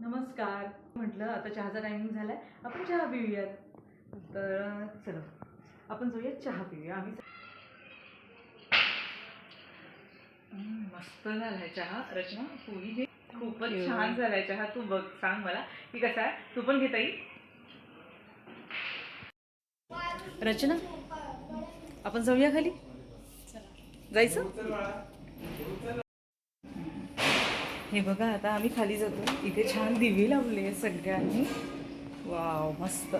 नमस्कार. म्हटलं आता चहाचा टायमिंग झालाय. आपण चहा पिऊयात. तर चला. आपण जाऊयात चहा पिऊया. आम्ही हम्म, मस्त झालाय चहा. रचना तूही घे. खूपच you. छान झालाय चहा. तू बघ सांग मला. की कसा आहे? तू पण घेता येईल रचना आपण जाऊया खाली. जायचं? हे बघा आता आम्ही खाली जातो. इथे छान दिवे लावले सगळ्यांनी. वाव मस्त.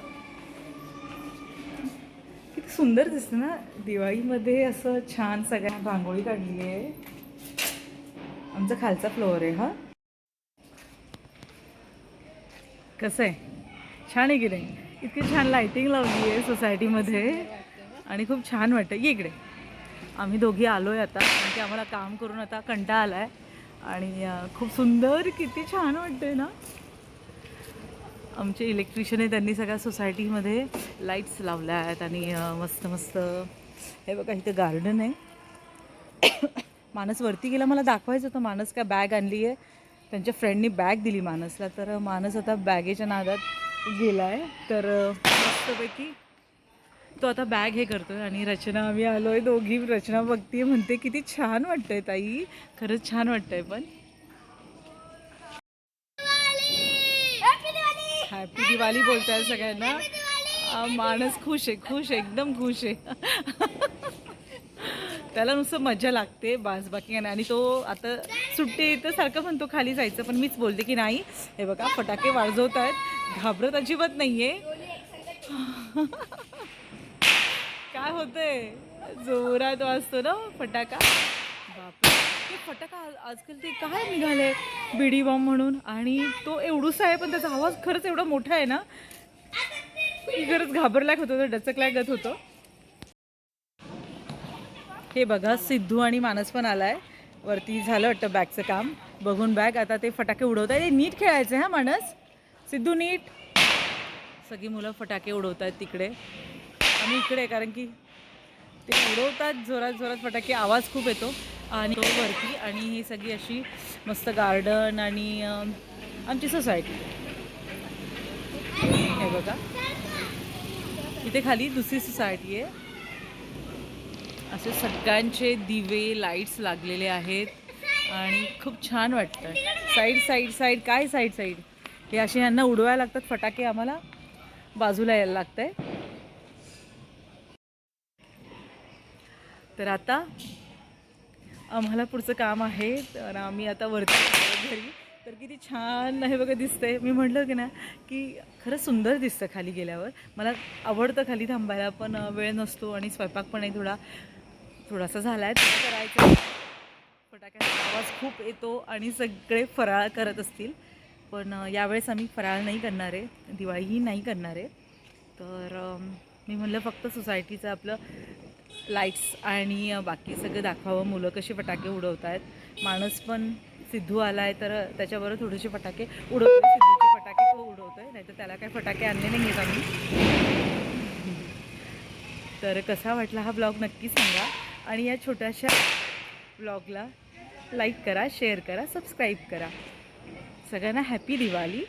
किती सुंदर दिसतं ना दिवाळीमध्ये असं छान सगळ्या रांगोळी काढली आहे. आमचा खालचा फ्लोअर आहे हा. कसं आहे? छान आहे की नाही? इतकी छान लायटिंग लावली आहे सोसायटीमध्ये आणि खूप छान वाटतं. इकडे. आम्ही दोघी आलो आहे आता. कारण की आम्हाला काम करून आता कंटाळा आला आहे आणि खूप सुंदर किती छान वाटते ना. आमचे इलेक्ट्रिशियन आहे त्यांनी सगळ्या सोसायटीमध्ये लाईट्स लावल्या आहेत आणि मस्त मस्त. हे बघा इथं गार्डन आहे. मानस वरती गेला मला दाखवायचं होतं. मानस काय बॅग आणली आहे. त्यांच्या फ्रेंडनी बॅग दिली मानसला. तर मानस आता बॅगेच्या नादात गेला आहे तर मस्तपैकी तो आता बॅग हे करतोय आणि रचना आम्ही आलोय दोघी. रचना बघतीये म्हणते किती छान वाटतंय ताई. खरंच छान वाटतंय पण. हॅपी दिवाळी बोलताय सगळ्यांना. माणस खुश आहे खुश आहे एकदम खुश आहे. त्याला नुसतं मजा लागते बास बाकी नाही. आणि तो आता सुट्टी तर सारखं म्हणतो खाली जायचं. पण मीच बोलते की नाही हे बघा फटाके वाजवत आहेत घाबरत अजिबात नाहीये. काय होतंय? जोरात वाजतो ना फटाका? बापरे. ते फटाका आज- आजकाल ते काय निघाले बिडी बॉम्ब म्हणून आणि तो एवढूसा आहे पण त्याचा आवाज खरंच एवढा मोठा आहे ना? खरंच घाबरल्याक होतो डचकल्यागत होतो. हे बघा सिद्धू आणि मानस पण आलाय. वरती झालं वाटतं बॅगचं काम. बघून बॅग आता ते फटाके उडवत आहे नीट खेळायचं हा मानस? सिद्धू नीट. सगळी मुलं फटाके उडवत आहेत तिकडे. आम्ही इकडे कारण की ते उडवतात जोरात जोरात फटाके आवाज खूप येतो. आणि वरती आणि ही सगळी अशी मस्त गार्डन आणि आमची सोसायटी. हे बघा. इथे खाली दुसरी सोसायटी आहे. असे सगळ्यांचे दिवे लाईट्स लागलेले आहेत. आणि खूप छान वाटतं. साईड साईड साईड काय साईड साईड हे असे यांना उडवायला लागतात फटाके आम्हाला बाजूला यायला लागतंय. तर आता आम्हाला पुढचं काम आहे. तर आम्ही आता वरती घरी. तर किती छान आहे बघा दिसतंय. मी म्हटलं की ना की खरंच सुंदर दिसतं खाली गेल्यावर. मला आवडतं खाली थांबायला पण वेळ नसतो आणि स्वयंपाक पण आहे थोडा थोडासा झाला आहे तर करायचं फटाक्याचा आवाज खूप येतो आणि सगळे फराळ करत असतील. पण यावेळेस आम्ही फराळ नाही करणार आहे. दिवाळीही नाही करणार आहे. तर मी म्हणलं फक्त सोसायटीचं आपलं लाईट्स आणि बाकी सगळं दाखवावं. मुलं कसे फटाके उडवत आहेत माणूस पण सिद्धू आला आहे तर त्याच्याबरोबर थोडेसे फटाके उडवतो सिद्धूचे फटाके तो उडवतो आहे नाहीतर त्याला काही फटाके आणले नाही आहेत आम्ही. तर कसा वाटला हा ब्लॉग नक्की सांगा. आणि या छोट्याशा ब्लॉगला लाईक करा शेअर करा सबस्क्राईब करा. सगळ्यांना हॅपी दिवाळी.